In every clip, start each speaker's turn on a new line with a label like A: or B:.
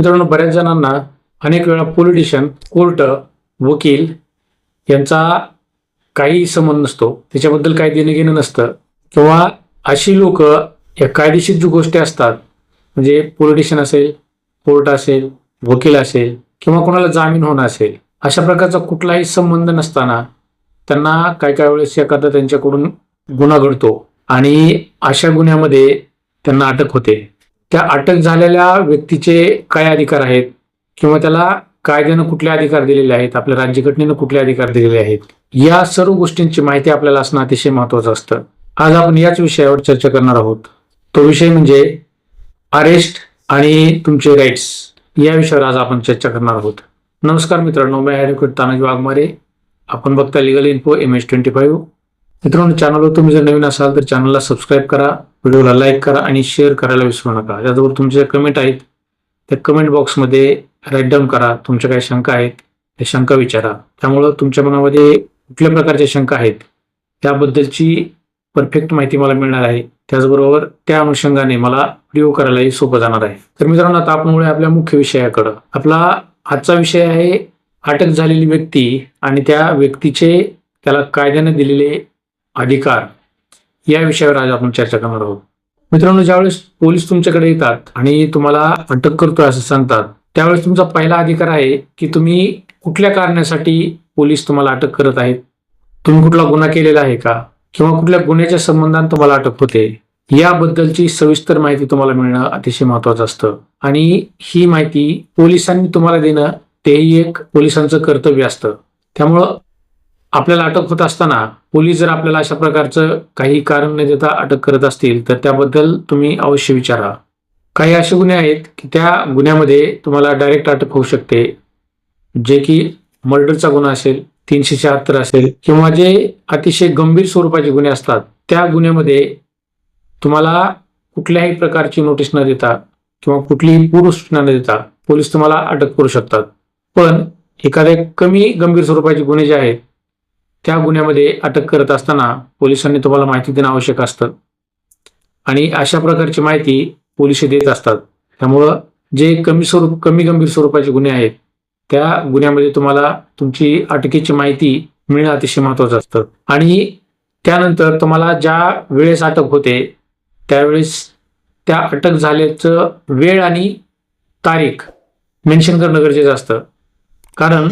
A: मित्रांनो बऱ्याच जणांना अनेक वेळा पोलिटिशियन कोर्ट वकील यांचा काही संबंध नसतो. त्याच्याबद्दल काही देणं घेणं नसतं. किंवा अशी लोक या कायदेशीर जी गोष्टी असतात म्हणजे पोलिटिशियन असेल कोर्ट असेल वकील असेल किंवा कोणाला जामीन होणं असेल अशा प्रकारचा कुठलाही संबंध नसताना त्यांना काय काय वेळेस एखादा त्यांच्याकडून गुन्हा घडतो. आणि अशा गुन्ह्यामध्ये त्यांना अटक होते. त्या अटक झालेल्या व्यक्तीचे काय अधिकार आहेत? किंवा त्याला कायद्यानं कुठले अधिकार दिलेले आहेत? आपल्या राज्यघटनेनं कुठले अधिकार दिलेले आहेत? या सर्व गोष्टींची माहिती आपल्याला असणं अतिशय महत्वाचं असतं. आज आपण याच विषयावर चर्चा करणार आहोत. तो विषय म्हणजे अरेस्ट आणि तुमचे राईट्स या विषयावर आज आपण चर्चा करणार आहोत. नमस्कार मित्रांनो मी ॲडव्होकेट तानाजी वाघमारे. आपण बघता legal info M H twenty five मित्रांनो चॅनलवर तुम्ही जर नवीन असाल तर चॅनलला सबस्क्राईब करा व्हिडिओला लाईक करा आणि शेअर करायला विसरू नका. त्याचबरोबर तुमचे कमेंट आहेत त्या कमेंट बॉक्समध्ये राईट डाऊन करा. तुमच्या काही शंका आहेत त्या शंका विचारा. त्यामुळं तुमच्या मनामध्ये कुठल्या प्रकारच्या शंका आहेत त्याबद्दलची परफेक्ट माहिती मला मिळणार आहे. त्याचबरोबर त्या अनुषंगाने मला व्हिडिओ करायलाही सोपं जाणार आहे. तर मित्रांनो आता आपण आपल्या मुख्य विषयाकडं. आपला आजचा विषय आहे अटक झालेली व्यक्ती आणि त्या व्यक्तीचे त्याला कायद्याने दिलेले अधिकार या विषयावर आज आपण चर्चा करणार आहोत. मित्रांनो ज्यावेळेस पोलीस तुमच्याकडे येतात आणि तुम्हाला अटक करतोय असं सांगतात त्यावेळेस तुमचा पहिला अधिकार आहे की तुम्ही कुठल्या कारणासाठी पोलीस तुम्हाला अटक करत आहेत? तुम्ही कुठला गुन्हा केलेला आहे का? किंवा कुठल्या गुन्ह्याच्या संबंधात तुम्हाला अटक होते? याबद्दलची सविस्तर माहिती तुम्हाला मिळणं अतिशय महत्वाचं असतं. आणि ही माहिती पोलिसांनी तुम्हाला देणं तेही एक पोलिसांचं कर्तव्य असतं. त्यामुळं आपल्याला अटक होत असताना पोलीस जर आपल्याला अशा प्रकारचं काही कारण न देता अटक करत असतील तर त्याबद्दल तुम्ही अवश्य विचारा. काही असे गुन्हे आहेत की त्या गुन्ह्यामध्ये तुम्हाला डायरेक्ट अटक होऊ शकते. जे की मर्डरचा गुन्हा असेल तीनशे शहात्तर असेल किंवा जे अतिशय गंभीर स्वरूपाचे गुन्हे असतात त्या गुन्ह्यामध्ये तुम्हाला कुठल्याही प्रकारची नोटीस न देता किंवा कुठलीही पूर्व सूचना न देता पोलीस तुम्हाला अटक करू शकतात. पण एखाद्या कमी गंभीर स्वरूपाचे गुन्हे जे आहेत त्या गुन्ह्यामध्ये अटक करत असताना पोलिसांनी तुम्हाला माहिती देणं आवश्यक असतं. आणि अशा प्रकारची माहिती पोलीस देत असतात. त्यामुळं जे कमी स्वरूप कमी गंभीर स्वरूपाचे गुन्हे आहेत त्या गुन्ह्यामध्ये तुम्हाला तुमची अटकेची माहिती मिळणं अतिशय महत्वाचं असतं. आणि त्यानंतर तुम्हाला ज्या वेळेस अटक होते त्यावेळेस त्या अटक झाल्याचं वेळ आणि तारीख मेन्शन करणं गरजेचं असतं. कारण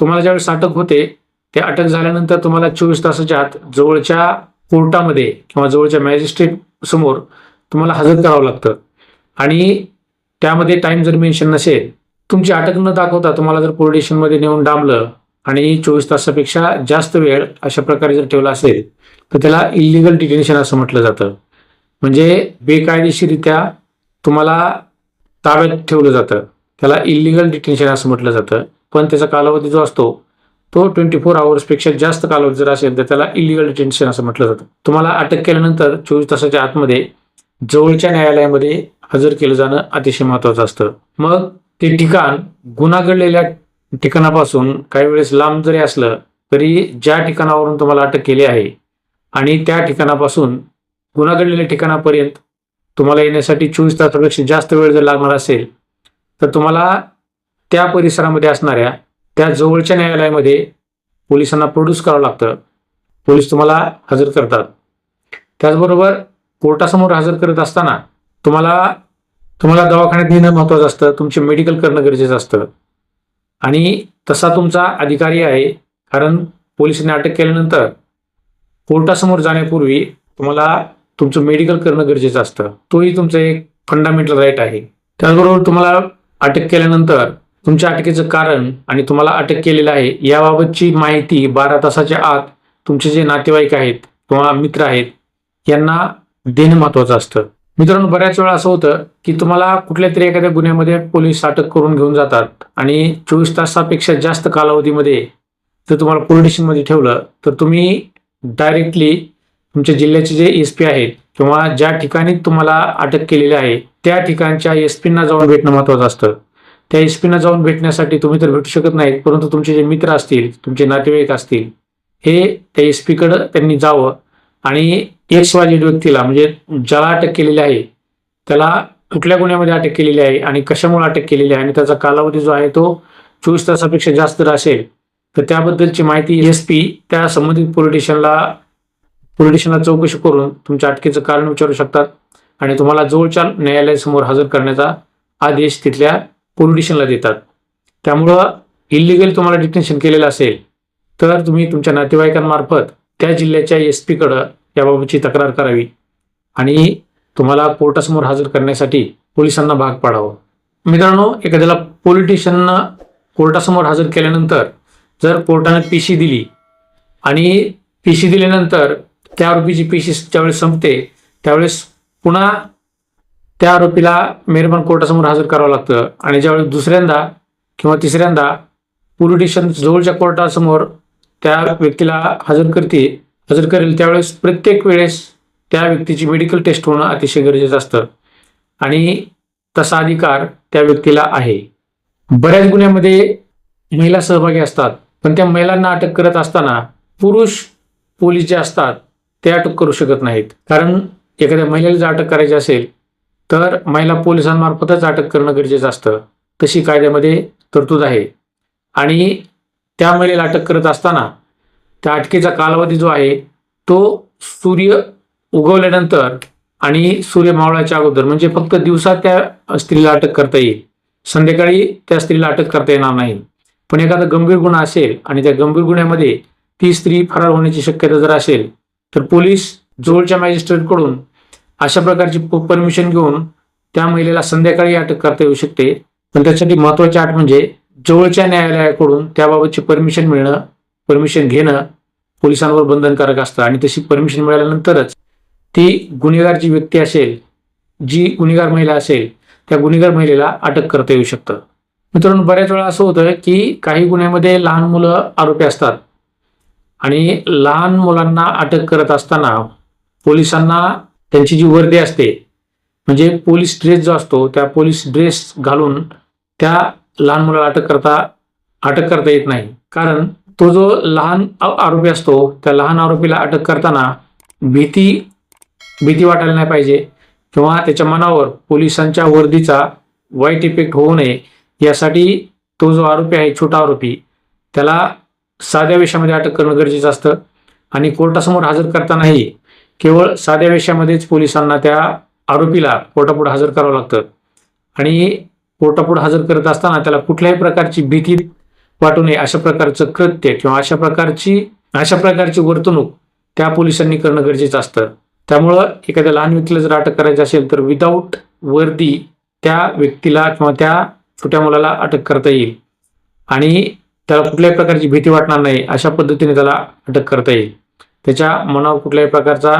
A: तुम्हाला ज्यावेळेस अटक होते ते अटक झाल्यानंतर तुम्हाला चोवीस तासाच्या आत जवळच्या कोर्टामध्ये किंवा जवळच्या मॅजिस्ट्रेट समोर तुम्हाला हजर करावं लागतं. आणि त्यामध्ये टाइम जर मेन्शन नसेल तुमची अटक न दाखवता तुम्हाला जर पोलीस स्टेशनमध्ये नेऊन डांबलं आणि चोवीस तासापेक्षा जास्त वेळ अशा प्रकारे जर ठेवला असेल तर त्याला इलिगल डिटेन्शन असं म्हटलं जातं. म्हणजे बेकायदेशीरित्या तुम्हाला ताब्यात ठेवलं जातं. त्याला इलिगल डिटेन्शन असं म्हटलं जातं. पण त्याचा कालावधी जो असतो तो ट्वेंटी फोर आवर्सपेक्षा जास्त कालावधी जर असेल तर त्याला इलिगल डिटेन्शन असं म्हटलं जातं. तुम्हाला अटक केल्यानंतर चोवीस तासाच्या आतमध्ये जवळच्या न्यायालयामध्ये हजर केलं जाणं अतिशय महत्वाचं असतं. मग ते ठिकाण गुन्हा घडलेल्या ठिकाणापासून काही वेळेस लांब जरी असलं तरी ज्या ठिकाणावरून तुम्हाला अटक केली आहे आणि त्या ठिकाणापासून गुन्हा घडलेल्या ठिकाणापर्यंत तुम्हाला येण्यासाठी चोवीस तासापेक्षा जास्त वेळ जर लागणार असेल तर तुम्हाला त्या परिसरामध्ये असणाऱ्या त्या जवळच्या न्यायालयामध्ये पोलिसांना प्रोड्यूस करावं लागतं. पोलीस तुम्हाला हजर करतात. त्याचबरोबर कोर्टासमोर हजर करत असताना तुम्हाला तुम्हाला दवाखान्यात नेणं महत्वाचं असतं तुमचे मेडिकल करणं गरजेचं असतं. आणि तसा तुमचा अधिकारी आहे कारण पोलिसांनी अटक केल्यानंतर कोर्टासमोर जाण्यापूर्वी तुम्हाला तुमचं मेडिकल करणं गरजेचं असतं. तोही तुमचं एक फंडामेंटल राईट आहे. त्याचबरोबर तुम्हाला अटक केल्यानंतर तुमच्या अटकेचं कारण आणि तुम्हाला अटक केलेलं आहे याबाबतची माहिती बारा तासाच्या आत तुमचे जे नातेवाईक आहेत किंवा मित्र आहेत यांना देणं महत्वाचं असतं. मित्रांनो बऱ्याच वेळा असं होतं की तुम्हाला कुठल्या तरी एखाद्या गुन्ह्यामध्ये पोलीस अटक करून घेऊन जातात आणि चोवीस तासापेक्षा जास्त कालावधीमध्ये जर तुम्हाला पोलीस स्टेशनमध्ये ठेवलं तर तुम्ही डायरेक्टली तुमच्या जिल्ह्याचे जे एस पी आहेत किंवा ज्या ठिकाणी तुम्हाला अटक केलेली आहे त्या ठिकाणच्या एस पींना जाऊन भेटणं महत्वाचं असतं. त्या एस पीना जाऊन भेटण्यासाठी तुम्ही तर भेटू शकत नाहीत परंतु तुमचे जे मित्र असतील तुमचे नातेवाईक असतील हे त्या एस पीकडं त्यांनी जावं आणि एक्स वाजेड व्यक्तीला म्हणजे ज्याला अटक केलेली आहे त्याला कुठल्या गुन्ह्यामध्ये अटक केलेली आहे आणि कशामुळे अटक केलेली आहे आणि त्याचा कालावधी जो आहे तो चोवीस तासापेक्षा जास्त जर असेल तर त्याबद्दलची माहिती एस पी त्या संबंधित पोलिटिशियनला पोलिटिशियनला चौकशी करून तुमच्या अटकेचं कारण विचारू शकतात आणि तुम्हाला जवळच्या न्यायालयासमोर हजर करण्याचा आदेश तिथल्या पोलिटिशियनला देतात. त्यामुळं इलिगल तुम्हाला डिटेन्शन केलेलं असेल तर तुम्ही तुमच्या नातेवाईकांमार्फत त्या जिल्ह्याच्या एस पीकडं याबाबतची तक्रार करावी आणि तुम्हाला कोर्टासमोर हजर करण्यासाठी पोलिसांना भाग पाडावं. मित्रांनो एखाद्याला पोलिटिशियनना कोर्टासमोर हजर केल्यानंतर जर कोर्टानं पी दिली आणि पी दिल्यानंतर त्या आरोपीची पी ज्यावेळेस संपते त्यावेळेस पुन्हा त्या आरोपीला मेहरबान कोर्टासमोर हजर करावं लागतं. आणि ज्यावेळेस दुसऱ्यांदा किंवा तिसऱ्यांदा पोलिटिशियन जवळच्या कोर्टासमोर त्या व्यक्तीला हजर करते हजर करेल त्यावेळेस प्रत्येक वेळेस त्या व्यक्तीची मेडिकल टेस्ट होणं अतिशय गरजेचं असतं. आणि तसा अधिकार त्या व्यक्तीला आहे. बऱ्याच गुन्ह्यामध्ये महिला सहभागी असतात पण त्या महिलांना अटक करत असताना पुरुष पोलीस जे असतात ते अटक करू शकत नाहीत. कारण एखाद्या महिलेला जर अटक करायची असेल तर महिला पोलिसांमार्फतच अटक करणं गरजेचं असतं. तशी कायद्यामध्ये तरतूद आहे. आणि त्या महिलेला अटक करत असताना त्या अटकेचा कालावधी जो आहे तो सूर्य उगवल्यानंतर आणि सूर्य मावळाच्या अगोदर म्हणजे फक्त दिवसात त्या स्त्रीला अटक करता येईल. संध्याकाळी त्या स्त्रीला अटक करता येणार नाही. पण एखादा गंभीर गुन्हा असेल आणि त्या गंभीर गुन्ह्यामध्ये ती स्त्री फरार होण्याची शक्यता जर असेल तर पोलीस जवळच्या मॅजिस्ट्रेटकडून अशा प्रकारची परमिशन घेऊन त्या महिलेला संध्याकाळी अटक करता येऊ शकते. पण त्यासाठी महत्वाची अट म्हणजे जवळच्या न्यायालयाकडून त्याबाबतची परमिशन मिळणं परमिशन घेणं पोलिसांवर बंधनकारक असतं. आणि तशी परमिशन मिळाल्यानंतरच ती गुन्हेगार जी व्यक्ती असेल जी गुन्हेगार महिला असेल त्या गुन्हेगार महिलेला अटक करता येऊ शकतं. मित्रांनो बऱ्याच वेळा असं होतं की काही गुन्ह्यामध्ये लहान मुलं आरोपी असतात. आणि लहान मुलांना अटक करत असताना पोलिसांना त्यांची जी वर्दी असते म्हणजे पोलीस ड्रेस जो असतो त्या पोलीस ड्रेस घालून त्या लहान मुलाला अटक करता अटक करता येत नाही. कारण तो जो लहान आरोपी असतो त्या लहान आरोपीला अटक करताना भीती भीती वाटायला नाही पाहिजे किंवा त्याच्या मनावर पोलिसांच्या वर्दीचा वाईट इफेक्ट होऊ नये. यासाठी तो जो आरोपी आहे छोटा आरोपी त्याला साध्या वेशामध्ये अटक करणं गरजेचं असतं आणि कोर्टासमोर हजर करतानाही केवळ साध्या वेशामध्येच पोलिसांना त्या आरोपीला कोर्टापुढे हजर करावं लागतं. आणि कोर्टापुढे हजर करत असताना त्याला कुठल्याही प्रकारची भीती वाटू नये अशा प्रकारचं कृत्य किंवा अशा प्रकारची अशा प्रकारची वर्तणूक त्या पोलिसांनी करणं गरजेचं असतं. त्यामुळं एखाद्या लहान व्यक्तीला जर अटक करायची असेल तर विदाऊट वर्दी त्या व्यक्तीला किंवा त्या छोट्या मुलाला अटक करता येईल. आणि त्याला कुठल्याही प्रकारची भीती वाटणार नाही अशा पद्धतीने त्याला अटक करता येईल. त्याच्या मनावर कुठल्याही प्रकारचा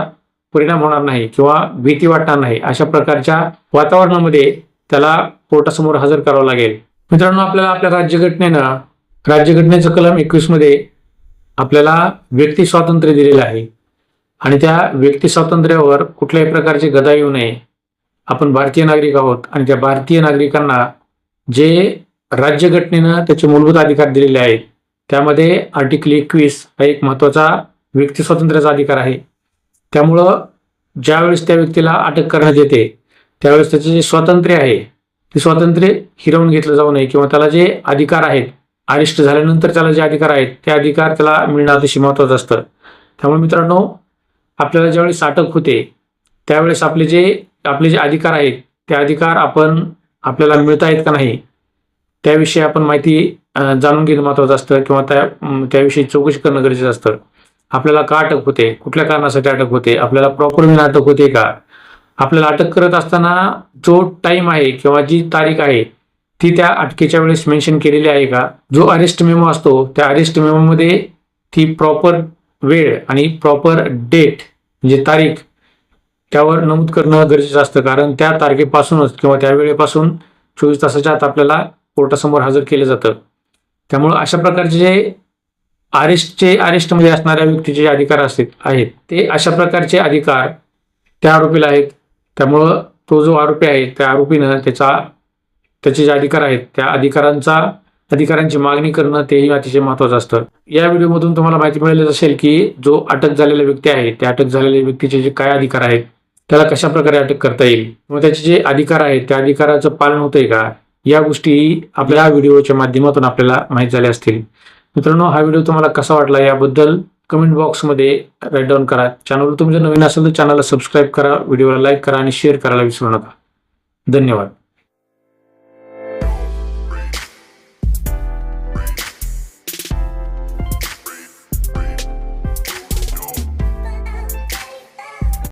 A: परिणाम होणार नाही किंवा भीती वाटणार नाही अशा प्रकारच्या वातावरणामध्ये त्याला कोर्टासमोर हजर करावं लागेल. मित्रांनो आपल्याला आपल्या राज्यघटनेनं राज्यघटनेचं कलम एकवीसमध्ये आपल्याला व्यक्ती स्वातंत्र्य दिलेलं आहे. आणि त्या व्यक्ती स्वातंत्र्यावर कुठल्याही प्रकारची गदा येऊ नये. आपण भारतीय नागरिक आहोत आणि त्या भारतीय नागरिकांना जे राज्यघटनेनं त्याचे मूलभूत अधिकार दिलेले आहेत त्यामध्ये आर्टिकल एकवीस हा एक महत्त्वाचा व्यक्ती स्वातंत्र्याचा अधिकार आहे. त्यामुळं ज्यावेळेस त्या व्यक्तीला अटक करण्यात येते त्यावेळेस त्याचे जे स्वातंत्र्य आहे ते स्वातंत्र्य हिरवून घेतलं जाऊ नये किंवा त्याला जे अधिकार आहेत अरिष्ट झाल्यानंतर त्याला जे अधिकार आहेत ते अधिकार त्याला मिळणं अतिशय महत्वाचं असतं. त्यामुळे मित्रांनो आपल्याला ज्यावेळेस अटक होते त्यावेळेस आपले जे आपले जे अधिकार आहेत ते अधिकार आपण आपल्याला मिळत आहेत का नाही त्याविषयी आपण माहिती जाणून घेणं महत्वाचं असतं किंवा त्या त्याविषयी चौकशी करणं गरजेचं असतं. आपल्याला का अटक होते? कुठल्या कारणासाठी अटक होते? आपल्याला प्रॉपर वेळेला अटक होते का? आपल्याला अटक करत असताना जो टाइम आहे किंवा जी तारीख आहे ती त्या अटकेच्या वेळेस मेन्शन केलेली आहे का? जो अरेस्ट मेमो असतो त्या अरेस्ट मेमोमध्ये ती प्रॉपर वेळ आणि प्रॉपर डेट म्हणजे तारीख त्यावर नमूद करणं गरजेचं असतं. कारण त्या तारखेपासूनच किंवा त्या वेळेपासून चोवीस तासाच्या आत आपल्याला कोर्टासमोर हजर केलं जातं. त्यामुळं अशा प्रकारचे जे अरेस्टचे अरेस्टमध्ये असणाऱ्या व्यक्तीचे जे अधिकार असतात आहेत ते अशा प्रकारचे अधिकार त्या आरोपीला आहेत. त्यामुळं तो जो आरोपी आहे त्या आरोपीनं त्याचा त्याचे जे अधिकार आहेत त्या अधिकारांचा अधिकारांची मागणी करणं तेही अतिशय महत्वाचं असतं. या व्हिडिओमधून तुम्हाला माहिती मिळेलच असेल की जो अटक झालेला व्यक्ती आहे त्या अटक झालेल्या व्यक्तीचे जे काय अधिकार आहेत त्याला कशा प्रकारे अटक करता येईल? मग त्याचे जे अधिकार आहेत त्या अधिकाराचं पालन होतंय का? या गोष्टी आपल्या व्हिडिओच्या माध्यमातून आपल्याला माहीत झाल्या असतील. मित्रांनो हा व्हिडिओ तुम्हाला कसा वाटला याबद्दल कमेंट बॉक्समध्ये राईट डाऊन करा. चॅनल तुमचं नवीन असेल तर चॅनलला सबस्क्राईब करा व्हिडिओला लाईक करा आणि शेअर करायला विसरू नका. धन्यवाद.